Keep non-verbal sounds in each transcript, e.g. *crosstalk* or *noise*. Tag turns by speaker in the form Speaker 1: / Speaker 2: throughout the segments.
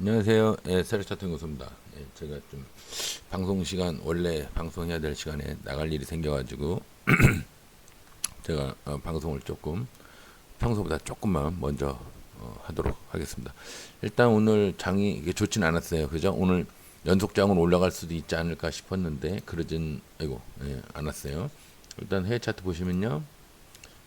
Speaker 1: 안녕하세요. 예, 세르차트 교수입니다. 예, 제가 좀 방송 시간 원래 방송해야 될 시간에 나갈 일이 생겨가지고 *clears throat* 제가 어, 방송을 조금 평소보다 조금만 먼저 어, 하도록 하겠습니다. 일단 오늘 장이 이게 좋지는 않았어요. 그죠? 오늘 연속장으로 올라갈 수도 있지 않을까 싶었는데 그러진 아이고 예, 않았어요. 일단 해외 차트 보시면요.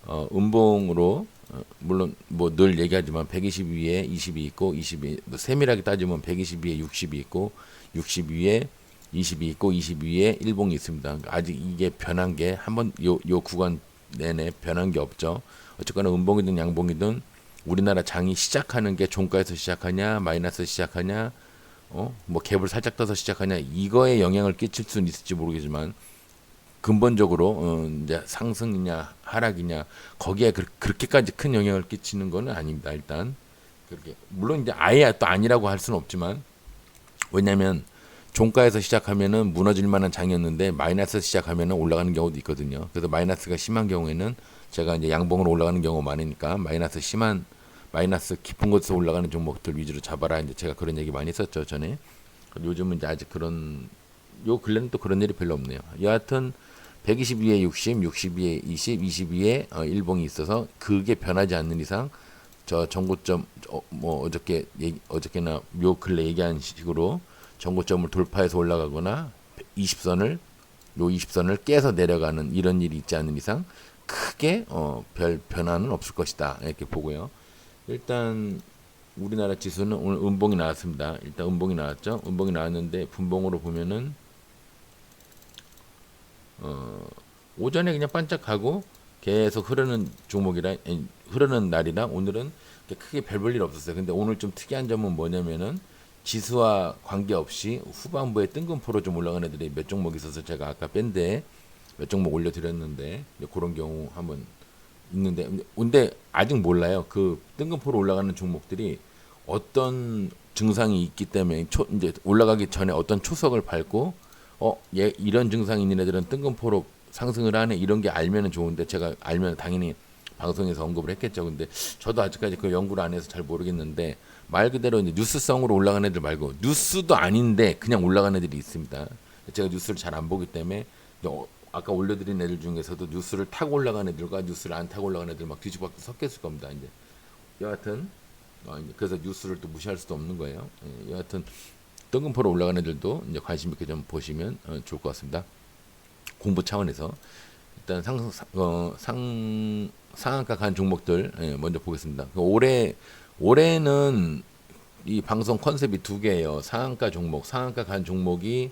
Speaker 1: 어, 음봉으로 어, 물론 뭐 늘 얘기하지만 120 위에 20이 있고 20이 뭐 세밀하게 따지면 120 위에 60이 있고 60 위에 20이 있고 20 위에 일봉이 있습니다. 아직 이게 변한 게 한번 요 요 구간 내내 변한 게 없죠. 어쨌거나 음봉이든 양봉이든 우리나라 장이 시작하는 게 종가에서 시작하냐 마이너스 시작하냐 어 뭐 갭을 살짝 떠서 시작하냐 이거에 영향을 끼칠 수는 있을지 모르겠지만 근본적으로 어, 이제 상승이냐 하락이냐 거기에 그, 그렇게까지 큰 영향을 끼치는 거는 아닙니다. 일단 그렇게 물론 이제 아예 또 아니라고 할 수는 없지만 왜냐하면 종가에서 시작하면은 무너질 만한 장이었는데 마이너스 시작하면은 올라가는 경우도 있거든요. 그래서 마이너스가 심한 경우에는 제가 이제 양봉으로 올라가는 경우가 많으니까 마이너스 심한 마이너스 깊은 곳에서 올라가는 종목들 위주로 잡아라 이제 제가 그런 얘기 많이 했었죠 전에. 요즘은 이제 아직 그런 요 근래는 또 그런 일이 별로 없네요. 여하튼 122에 60, 62에 20, 22에 어, 일봉이 있어서 그게 변하지 않는 이상 저 정고점 어, 뭐 어저께 얘기, 어저께나 요 근래 얘기한 식으로 정고점을 돌파해서 올라가거나 20선을 요 20선을 깨서 내려가는 이런 일이 있지 않는 이상 크게 어, 별 변화는 없을 것이다 이렇게 보고요. 일단 우리나라 지수는 오늘 음봉이 나왔습니다. 일단 음봉이 나왔죠. 음봉이 나왔는데 분봉으로 보면은 어, 오전에 그냥 반짝하고 계속 흐르는 종목이라 흐르는 날이라 오늘은 크게 별 볼 일 없었어요. 근데 오늘 좀 특이한 점은 뭐냐면은 지수와 관계없이 후반부에 뜬금포로 좀 올라간 애들이 몇 종목 있어서 제가 아까 밴드에 몇 종목 올려드렸는데 그런 경우 한번 있는데 근데 아직 몰라요. 그 뜬금포로 올라가는 종목들이 어떤 증상이 있기 때문에 초, 이제 올라가기 전에 어떤 초석을 밟고 어, 얘 이런 증상이 있는 애들은 뜬금포로 상승을 하네 이런 게 알면은 좋은데 제가 알면 당연히 방송에서 언급을 했겠죠. 근데 저도 아직까지 그 연구를 안 해서 잘 모르겠는데 말 그대로 이제 뉴스성으로 올라간 애들 말고 뉴스도 아닌데 그냥 올라간 애들이 있습니다. 제가 뉴스를 잘 안 보기 때문에 어, 아까 올려드린 애들 중에서도 뉴스를 타고 올라간 애들과 뉴스를 안 타고 올라간 애들 막 뒤집어 섞였을 겁니다. 이제 여하튼 어, 그래서 뉴스를 또 무시할 수도 없는 거예요. 예, 여하튼 뜬금포로 올라간 애들도 이제 관심 있게 좀 보시면 어, 좋을 것 같습니다. 공부 차원에서 일단 상, 어, 상 상한가 간 종목들 예, 먼저 보겠습니다. 그 올해 올해는 이 방송 컨셉이 두 개예요. 상한가 종목, 상한가 간 종목이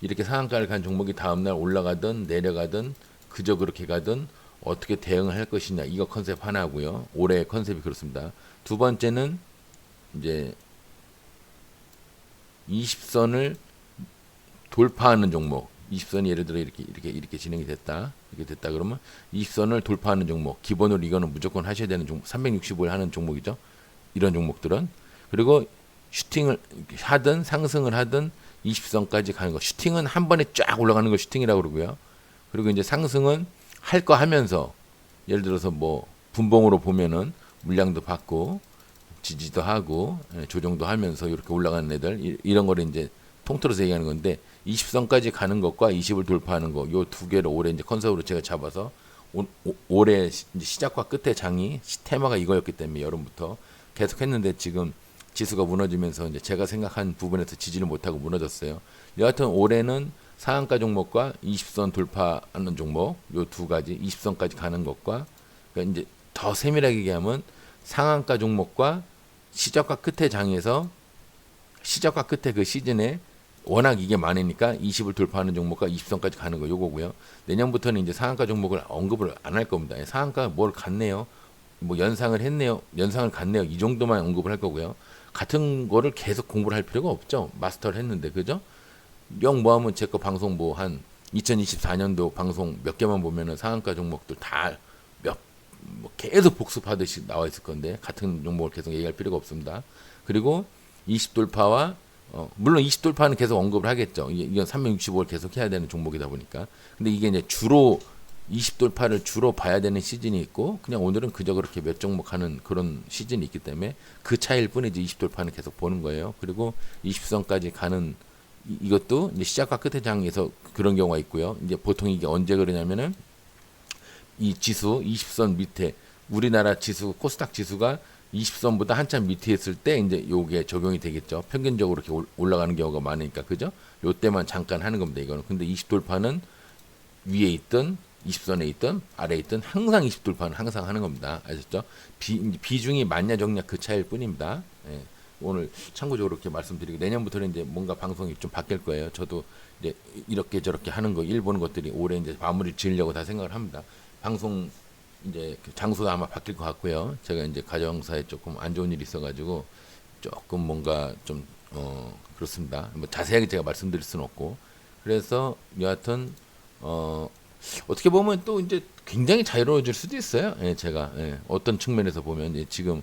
Speaker 1: 이렇게 상한가를 간 종목이 다음날 올라가든 내려가든 그저 그렇게 가든 어떻게 대응을 할 것이냐 이거 컨셉 하나고요. 올해 컨셉이 그렇습니다. 두 번째는 이제 20선을 돌파하는 종목. 20선이 예를 들어 이렇게 이렇게 이렇게 진행이 됐다. 이렇게 됐다 그러면 20선을 돌파하는 종목. 기본으로 이거는 무조건 하셔야 되는 종목. 365일 하는 종목이죠. 이런 종목들은 그리고 슈팅을 하든 상승을 하든 20선까지 가는 거. 슈팅은 한 번에 쫙 올라가는 걸 슈팅이라고 그러고요. 그리고 이제 상승은 할 거 하면서 예를 들어서 뭐 분봉으로 보면은 물량도 받고 지지도 하고 예, 조정도 하면서 이렇게 올라가는 애들 이- 이런 거를 이제 통틀어서 얘기하는 건데 20선까지 가는 것과 20을 돌파하는 거 요 두 개를 올해 이제 컨셉으로 제가 잡아서 올해 시작과 끝의 장이 시- 테마가 이거였기 때문에 여름부터 계속 했는데 지금 지수가 무너지면서 이제 제가 생각한 부분에서 지지를 못하고 무너졌어요. 여하튼 올해는 상한가 종목과 20선 돌파하는 종목 요 두 가지 20선까지 가는 것과 그러니까 이제 더 세밀하게 얘기하면 상한가 종목과 시작과 끝의 장에서 시작과 끝의 그 시즌에 워낙 이게 많으니까 20을 돌파하는 종목과 20선까지 가는 거 요거고요. 내년부터는 이제 상한가 종목을 언급을 안 할 겁니다. 상한가 뭘 갔네요. 뭐 연상을 했네요. 연상을 갔네요. 이 정도만 언급을 할 거고요. 같은 거를 계속 공부를 할 필요가 없죠. 마스터를 했는데 그죠? 영 뭐하면 제 거 방송 뭐 한 2024년도 방송 몇 개만 보면은 상한가 종목들 다몇 뭐 계속 복습하듯이 나와 있을 건데 같은 종목을 계속 얘기할 필요가 없습니다. 그리고 20 돌파와 어, 물론 20 돌파는 계속 언급을 하겠죠. 이- 이건 365를 계속 해야 되는 종목이다 보니까. 근데 이게 이제 주로 20돌파를 주로 봐야 되는 시즌이 있고 그냥 오늘은 그저 그렇게 몇 종목 하는 그런 시즌이 있기 때문에 그 차이일 뿐이지 20돌파는 계속 보는 거예요. 그리고 20선까지 가는 이- 이것도 이제 시작과 끝의 장에서 그런 경우가 있고요. 이제 보통 이게 언제 그러냐면은 이 지수 20선 밑에 우리나라 지수 코스닥 지수가 20선보다 한참 밑에 있을 때 이제 요게 적용이 되겠죠. 평균적으로 이렇게 올- 올라가는 경우가 많으니까 그죠? 요 때만 잠깐 하는 겁니다. 이거는 근데 20 돌파는 위에 있던 20선에 있던 아래에 있던 항상 20 돌파는 항상 하는 겁니다. 아셨죠? 비, 비중이 많냐 적냐 그 차이일 뿐입니다. 예. 오늘 참고적으로 이렇게 말씀드리고 내년부터는 이제 뭔가 방송이 좀 바뀔 거예요. 저도 이제 이렇게 저렇게 하는 거 일본 것들이 올해 이제 마무리 지으려고 다 생각을 합니다. 방송 이제 그 장소가 아마 바뀔 것 같고요. 제가 이제 가정사에 조금 안 좋은 일이 있어가지고 조금 뭔가 좀 어 그렇습니다. 뭐 자세하게 제가 말씀드릴 수는 없고 그래서 여하튼 어 어떻게 보면 또 이제 굉장히 자유로워질 수도 있어요. 예, 제가 예, 어떤 측면에서 보면 이제 지금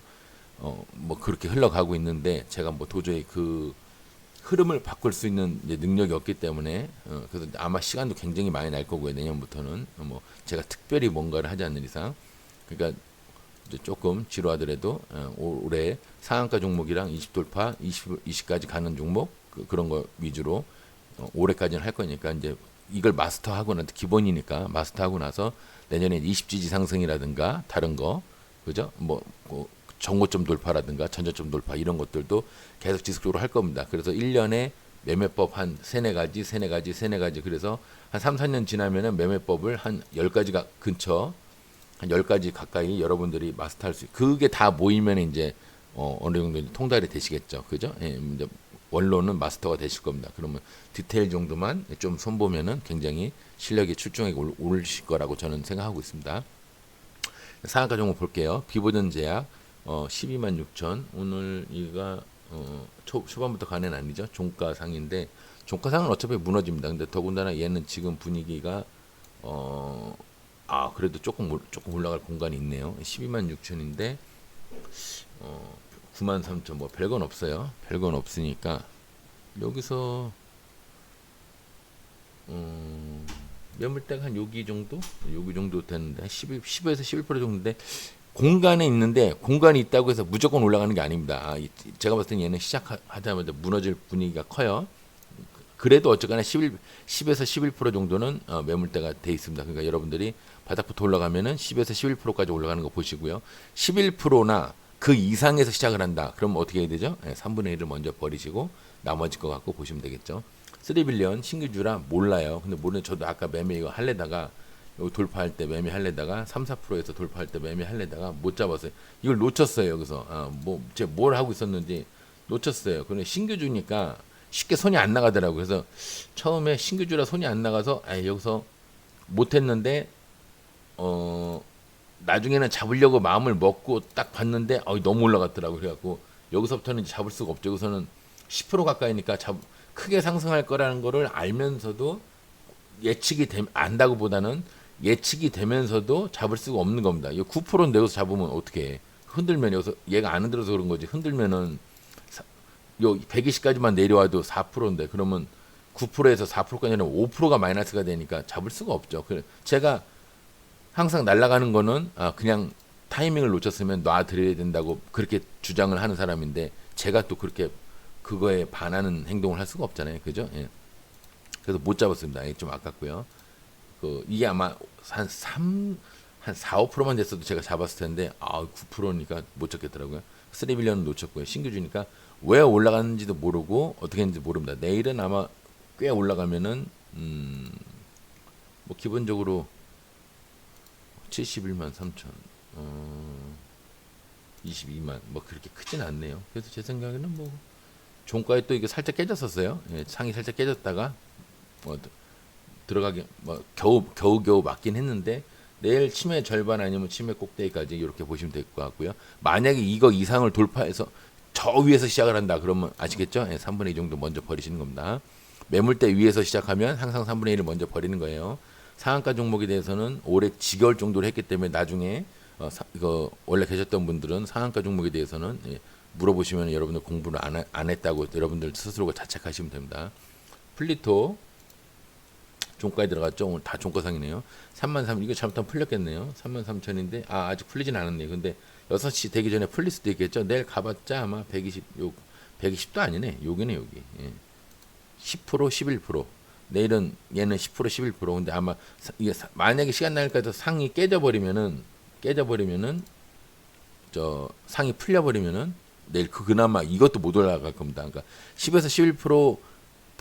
Speaker 1: 어 뭐 그렇게 흘러가고 있는데 제가 뭐 도저히 그 흐름을 바꿀 수 있는 능력이 없기 때문에 어, 그래서 아마 시간도 굉장히 많이 날 거고요 내년부터는. 어, 뭐 제가 특별히 뭔가를 하지 않는 이상. 그러니까 조금 지루하더라도 어, 올- 올해 상한가 종목이랑 20 돌파 20 20까지 가는 종목 그, 그런 거 위주로 어, 올해까지는 할 거니까 이제 이걸 마스터하고 나서 기본이니까 마스터하고 나서 내년에 20지지 상승이라든가 다른 거 그죠? 뭐, 뭐 정고점 돌파라든가 전저점 돌파 이런 것들도 계속 지속적으로 할 겁니다. 그래서 1년에 매매법 한 세네 가지, 세네 가지, 세네 가지 그래서 한 3, 4년 지나면은 매매법을 한 10가지가 근처 한 10가지 가까이 여러분들이 마스터할 수 있- 그게 다 모이면 이제 어, 어느 정도 통달이 되시겠죠. 그죠? 예, 이제 원로는 마스터가 되실 겁니다. 그러면 디테일 정도만 좀 손보면은 굉장히 실력이 출중하게 올- 오르실 거라고 저는 생각하고 있습니다. 상한가 종목 볼게요. 비보전 제약 어 12만 6천 오늘 이가 어 초, 초반부터 가는 아니죠. 종가 상인데 종가 상은 어차피 무너집니다. 근데 더군다나 얘는 지금 분위기가 어 아 그래도 조금 올- 조금 올라갈 공간이 있네요. 12만 6천인데 어 9만 3천 뭐 별건 없어요. 별건 없으니까 여기서 음 매물대가 한 여기 정도? 여기 정도 되는데 한 11, 10에서 11% 정도인데 공간에 있는데 공간이 있다고 해서 무조건 올라가는 게 아닙니다. 제가 봤을 때 얘는 시작하자마자 무너질 분위기가 커요. 그래도 어쨌거나 11, 10에서 11% 정도는 어, 매물대가 돼 있습니다. 그러니까 여러분들이 바닥부터 올라가면은 10에서 11%까지 올라가는 거 보시고요. 11%나 그 이상에서 시작을 한다. 그럼 어떻게 해야 되죠? 예, 3분의 1을 먼저 버리시고 나머지 거 갖고 보시면 되겠죠. 3빌리언 신규주라 몰라요. 근데 모르는 저도 아까 매매 이거 할래다가 돌파할 때 매매 할래다가 3, 4%에서 돌파할 때 매매 할래다가 못 잡았어요. 이걸 놓쳤어요. 여기서 아, 뭐 제가 뭘 하고 있었는지 놓쳤어요. 근데 신규주니까 쉽게 손이 안 나가더라고요. 그래서 처음에 신규주라 손이 안 나가서 아, 여기서 못했는데 어 나중에는 잡으려고 마음을 먹고 딱 봤는데 어, 너무 올라갔더라고 그래갖고 여기서부터는 잡을 수가 없죠. 여기서는 10% 가까이니까 잡, 크게 상승할 거라는 거를 알면서도 예측이 되, 안다고 보다는 예측이 되면서도 잡을 수가 없는 겁니다. 이 9%인데 여기서 잡으면 어떻게 해? 흔들면 여기서 얘가 안 흔들어서 그런 거지. 흔들면은 사- 요 120까지만 내려와도 4%인데 그러면 9%에서 4%까지 는 5%가 마이너스가 되니까 잡을 수가 없죠. 그 제가 항상 날아가는 거는 아, 그냥 타이밍을 놓쳤으면 놔드려야 된다고 그렇게 주장을 하는 사람인데 제가 또 그렇게 그거에 반하는 행동을 할 수가 없잖아요. 그죠? 예. 그래서 못 잡았습니다. 좀 아깝고요. 그 이게 아마 한 3, 한 4, 5%만 됐어도 제가 잡았을 텐데 아, 9%니까 못 잡겠더라고요. 3빌리언은 놓쳤고요. 신규주니까 왜 올라갔는지도 모르고 어떻게 했는지 모릅니다. 내일은 아마 꽤 올라가면은 음, 뭐 기본적으로 71만 3천, 어, 22만, 뭐 그렇게 크진 않네요. 그래서 제 생각에는 뭐 종가에 또 이게 살짝 깨졌었어요. 예, 상이 살짝 깨졌다가 뭐 드- 들어가기 뭐 겨우 겨우 겨우 맞긴 했는데 내일 치매 절반 아니면 치매 꼭대기까지 이렇게 보시면 될 것 같고요. 만약에 이거 이상을 돌파해서 저 위에서 시작을 한다 그러면 아시겠죠? 예, 3분의 2 정도 먼저 버리시는 겁니다. 매물대 위에서 시작하면 항상 3분의 1을 먼저 버리는 거예요. 상한가 종목에 대해서는 올해 지겨울 정도로 했기 때문에 나중에 어, 사, 이거 원래 계셨던 분들은 상한가 종목에 대해서는 예, 물어보시면 여러분들 공부를 안, 하- 안 했다고 여러분들 스스로가 자책하시면 됩니다. 플리토 종가에 들어갔죠. 오늘 다 종가상이네요. 3만 3 이거 잘못하면 풀렸겠네요. 3만 3천인데 아 아직 풀리진 않았네요. 근데 6시 되기 전에 풀릴 수도 있겠죠. 내일 가봤자 아마 120 요 120도 아니네. 여기네 여기. 예. 10% 11% 내일은 얘는 10% 11% 근데 아마 사- 이게 사- 만약에 시간 날까지 상이 깨져버리면은 깨져버리면은 저 상이 풀려버리면은 내일 그 그나마 이것도 못 올라갈 겁니다. 그러니까 10에서 11%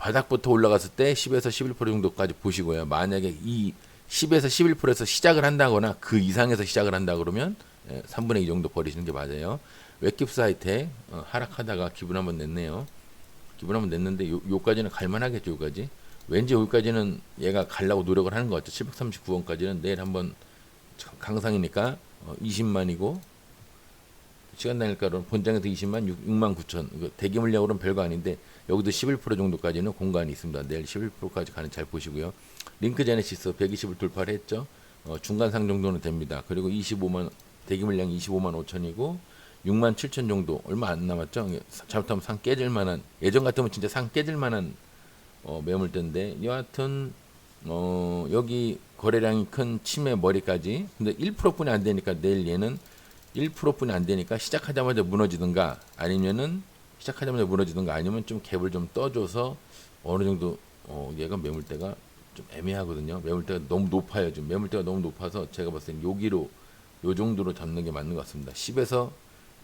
Speaker 1: 바닥부터 올라갔을 때 10에서 11% 정도까지 보시고요. 만약에 이 10에서 11%에서 시작을 한다거나 그 이상에서 시작을 한다 그러면 예, 3분의 2 정도 버리시는 게 맞아요. 웹깁스 하이텍 어, 하락하다가 기분 한번 냈네요. 기분 한번 냈는데 요, 요까지는 갈만하겠죠. 요까지. 왠지 여기까지는 얘가 가려고 노력을 하는 것 같죠. 739원까지는 내일 한번 강상이니까 어, 20만이고 시간 단일가로는 본장에서 20만 6, 6만 9천 이거 대기 물량으로는 별거 아닌데 여기도 11% 정도까지는 공간이 있습니다. 내일 11%까지 가는 잘 보시고요. 링크 제네시스 120을 돌파를 했죠. 어, 중간상 정도는 됩니다. 그리고 25만 대기 물량 25만 5천이고 6만 7천 정도 얼마 안 남았죠. 잘못하면 상 깨질 만한 예전 같으면 진짜 상 깨질 만한 어, 매물대인데 여하튼 어, 여기 거래량이 큰 침의 머리까지 근데 1%뿐이 안 되니까 내일 얘는 1%뿐이 안 되니까 시작하자마자 무너지든가 아니면은 시작하자마자 무너지든가 아니면 좀 갭을 좀 떠줘서 어느 정도 어, 얘가 매물대가 좀 애매하거든요. 매물대가 너무 높아요. 지금 매물대가 너무 높아서 제가 봤을 땐 여기로 요 정도로 잡는 게 맞는 것 같습니다. 10에서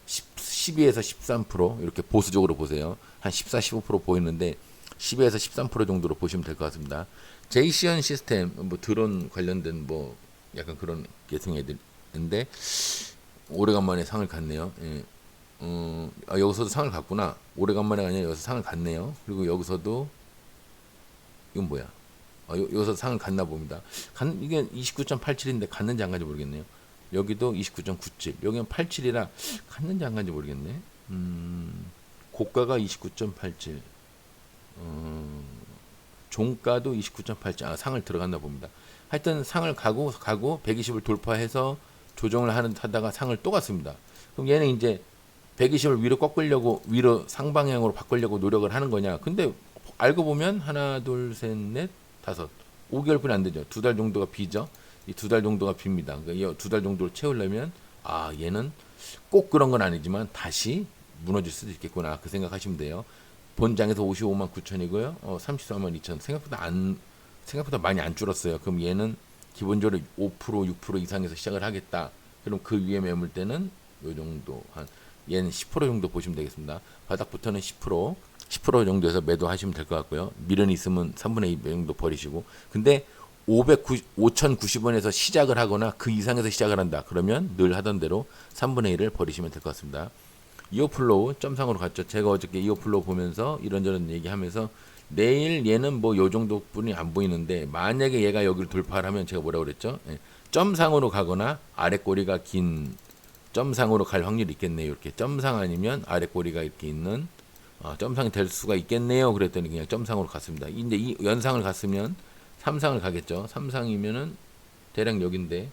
Speaker 1: 10, 12에서 13% 이렇게 보수적으로 보세요. 한 14, 15% 보이는데 10에서 13% 정도로 보시면 될 것 같습니다. 제이시언 시스템 뭐 드론 관련된 뭐 약간 그런 계통애들인데 오래간만에 상을 갔네요. 예. 어, 아, 여기서도 상을 갔구나. 오래간만에 아니라 여기서 상을 갔네요. 그리고 여기서도 이건 뭐야? 아, 여, 여기서 상을 갔나 봅니다. 간, 이게 29.87인데 갔는지 안 간지 모르겠네요. 여기도 29.97. 여기는 87이라 갔는지 안 간지 모르겠네. 음, 고가가 29.87. 어, 종가도 29.87. 아, 상을 들어갔나 봅니다. 하여튼 상을 가고 가고 120을 돌파해서 조정을 하는 하다가 상을 또 갔습니다. 그럼 얘는 이제 120을 위로 꺾으려고 위로 상방향으로 바꾸려고 노력을 하는 거냐? 근데 알고 보면 하나, 둘, 셋, 넷, 다섯, 5개월 뿐이 안 되죠. 두 달 정도가 비죠. 이 두 달 정도가 빕니다. 그러니까 두달 정도를 채우려면 아 얘는 꼭 그런 건 아니지만 다시 무너질 수도 있겠구나 그 생각하시면 돼요. 본장에서 55만 9천이고요. 어, 34만 2천 생각보다 안 생각보다 많이 안 줄었어요. 그럼 얘는 기본적으로 5% 6% 이상에서 시작을 하겠다. 그럼 그 위에 매물대는 요 정도 한 얘는 10% 정도 보시면 되겠습니다. 바닥부터는 10% 10% 정도에서 매도하시면 될 것 같고요. 미련이 있으면 3분의 2 정도 버리시고. 근데 590, 5,090원에서 시작을 하거나 그 이상에서 시작을 한다. 그러면 늘 하던 대로 3분의 1을 버리시면 될 것 같습니다. 이어플로우 점상으로 갔죠. 제가 어저께 이어플로우 보면서 이런저런 얘기하면서 내일 얘는 뭐 요 정도뿐이 안 보이는데 만약에 얘가 여기를 돌파를 하면 제가 뭐라고 그랬죠? 예. 점상으로 가거나 아래 꼬리가 긴 점상으로 갈 확률이 있겠네요. 이렇게 점상 아니면 아래 꼬리가 이렇게 있는 어, 점상이 될 수가 있겠네요. 그랬더니 그냥 점상으로 갔습니다. 이제 이 연상을 갔으면 삼상을 가겠죠. 삼상이면은 대략 여기인데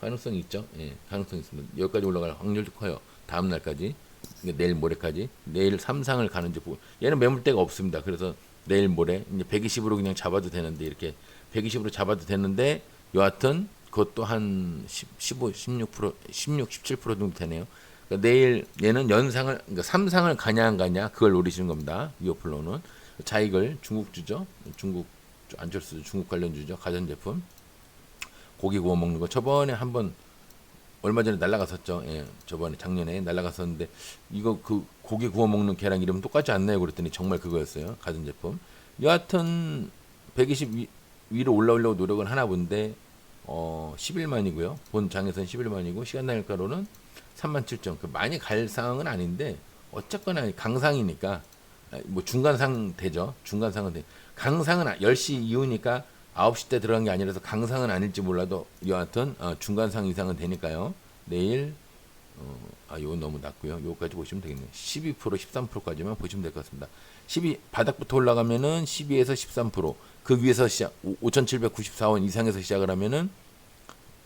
Speaker 1: 가능성이 있죠. 예, 가능성이 있습니다. 여기까지 올라갈 확률도 커요. 다음 날까지. 그러니까 내일 모레까지. 내일 삼상을 가는지 보고 얘는 매물대가 없습니다. 그래서 내일 모레 이제 120으로 그냥 잡아도 되는데 이렇게 120으로 잡아도 되는데 여하튼 그것도 한 10, 15, 16%, 16, 17% 정도 되네요. 그러니까 내일 얘는 연상을 그러니까 삼상을 가냐 안 가냐 그걸 노리시는 겁니다. 이어플로는 자익을 중국 주죠. 중국 안철수 중국 관련 주죠. 가전제품 고기 구워 먹는 거 저번에 한번 얼마 전에 날라갔었죠. 예, 저번에 작년에 날라갔었는데 이거 그 고기 구워 먹는 계란 이름 똑같지 않나요? 그랬더니 정말 그거였어요. 가전제품. 여하튼 120 위, 위로 올라오려고 노력은 하나 본데 어 11만이고요. 본 장에서는 11만이고 시간 단일가로는 3만 7천. 그 많이 갈 상황은 아닌데 어쨌거나 강상이니까 아, 뭐 중간상 되죠. 중간상은 돼. 강상은 10시 이후니까 9시 때 들어간 게 아니라서 강상은 아닐지 몰라도 여하튼 어, 중간상 이상은 되니까요. 내일 어, 아 요건 너무 낮고요. 요거까지 보시면 되겠네요. 12% 13%까지만 보시면 될 것 같습니다. 12 바닥부터 올라가면은 12에서 13% 그 위에서 시작 5,794원 이상에서 시작을 하면은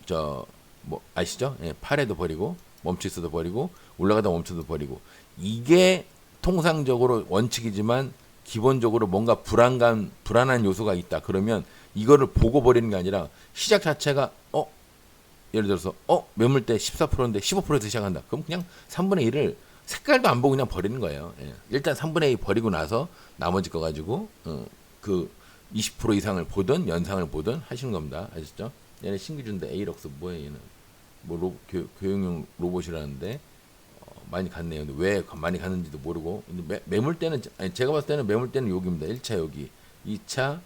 Speaker 1: 저 뭐 아시죠? 예, 8에도 버리고 수도 버리고 올라가다 멈춰도 버리고 이게 통상적으로 원칙이지만 기본적으로 뭔가 불안감 불안한 요소가 있다. 그러면 이거를 보고 버리는 게 아니라 시작 자체가 어 예를 들어서 어 매물대 14%인데 15%에서 시작한다. 그럼 그냥 3분의 1을 색깔도 안 보고 그냥 버리는 거예요. 예. 일단 3분의 2 버리고 나서 나머지 거 가지고 어, 그 20% 이상을 보든 연상을 보든 하시는 겁니다. 아시죠? 얘는 신규준데 에이럭스 뭐예요 얘는 뭐 로, 교, 교육용 로봇이라는데 어, 많이 갔네요. 근데 왜 많이 갔는지도 모르고 근데 매, 매물대는 아니, 제가 봤을 때는 매물대는 여기입니다. 1차 여기 2차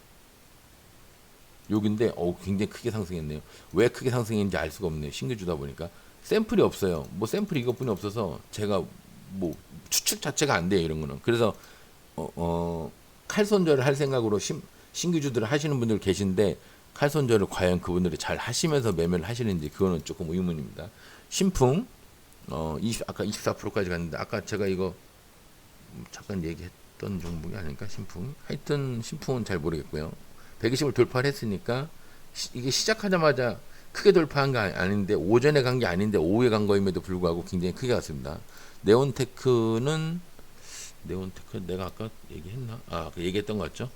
Speaker 1: 여기인데 어 굉장히 크게 상승했네요. 왜 크게 상승했는지 알 수가 없네요. 신규 주다 보니까 샘플이 없어요. 뭐 샘플이 이것뿐이 없어서 제가 뭐 추측 자체가 안 돼요. 이런 거는. 그래서 어, 어 칼손절을 할 생각으로 신, 신규주들을 하시는 분들 계신데 칼손절을 과연 그분들이 잘 하시면서 매매를 하시는지 그거는 조금 의문입니다. 신풍 어 20, 아까 24%까지 갔는데 아까 제가 이거 잠깐 얘기했던 종목이 아닐까 신풍 하여튼 신풍은 잘 모르겠고요. 120을 돌파를 했으니까 시- 이게 시작하자마자 크게 돌파한 게 아닌데 오전에 간 게 아닌데 오후에 간 거임에도 불구하고 굉장히 크게 갔습니다. 네온테크는 네온테크 내가 아까 얘기했나? 아, 아까 얘기했던 것 같죠?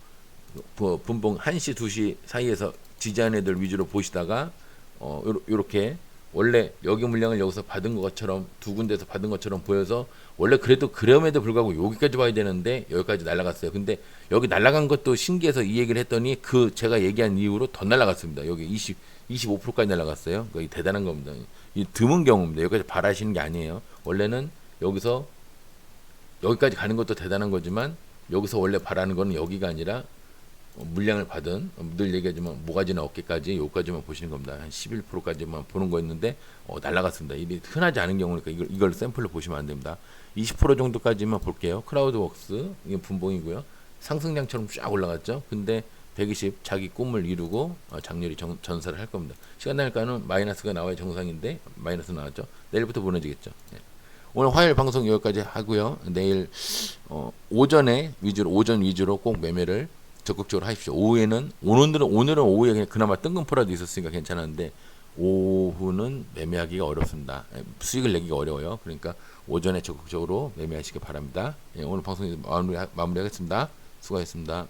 Speaker 1: 부- 분봉 1시, 2시 사이에서 지지한 애들 위주로 보시다가 어, 요러- 요렇게 원래 여기 물량을 여기서 받은 것처럼 두 군데서 받은 것처럼 보여서 원래 그래도 그럼에도 불구하고 여기까지 와야 되는데 여기까지 날아갔어요. 근데 여기 날아간 것도 신기해서 이 얘기를 했더니 그 제가 얘기한 이후로 더 날아갔습니다. 여기 20, 25%까지 날아갔어요. 거의 대단한 겁니다. 이 드문 경우입니다. 여기까지 바라시는 게 아니에요. 원래는 여기서 여기까지 가는 것도 대단한 거지만 여기서 원래 바라는 거는 여기가 아니라 어, 물량을 받은 어, 늘 얘기하지만 모가지나 어깨까지 여기까지만 보시는 겁니다. 한 11%까지만 보는 거였는데 어, 날라갔습니다. 이게 흔하지 않은 경우니까 이걸, 이걸 샘플로 보시면 안 됩니다. 20% 정도까지만 볼게요. 크라우드웍스 이게 분봉이고요. 상승량처럼 쫙 올라갔죠. 근데 120 자기 꿈을 이루고 어, 장렬히 정- 전사를 할 겁니다. 시간 날까는 마이너스가 나와야 정상인데 마이너스 나왔죠. 내일부터 무너지겠죠. 예. 오늘 화요일 방송 여기까지 하고요. 내일 어, 오전에 위주로 오전 위주로 꼭 매매를 적극적으로 하십시오. 오후에는 오늘은 오늘은 오후에 그나마 뜬금포라도 있었으니까 괜찮았는데 오후는 매매하기가 어렵습니다. 예, 수익을 내기가 어려워요. 그러니까 오전에 적극적으로 매매하시기 바랍니다. 예, 오늘 방송 마무리 마무리하겠습니다. 수고하셨습니다.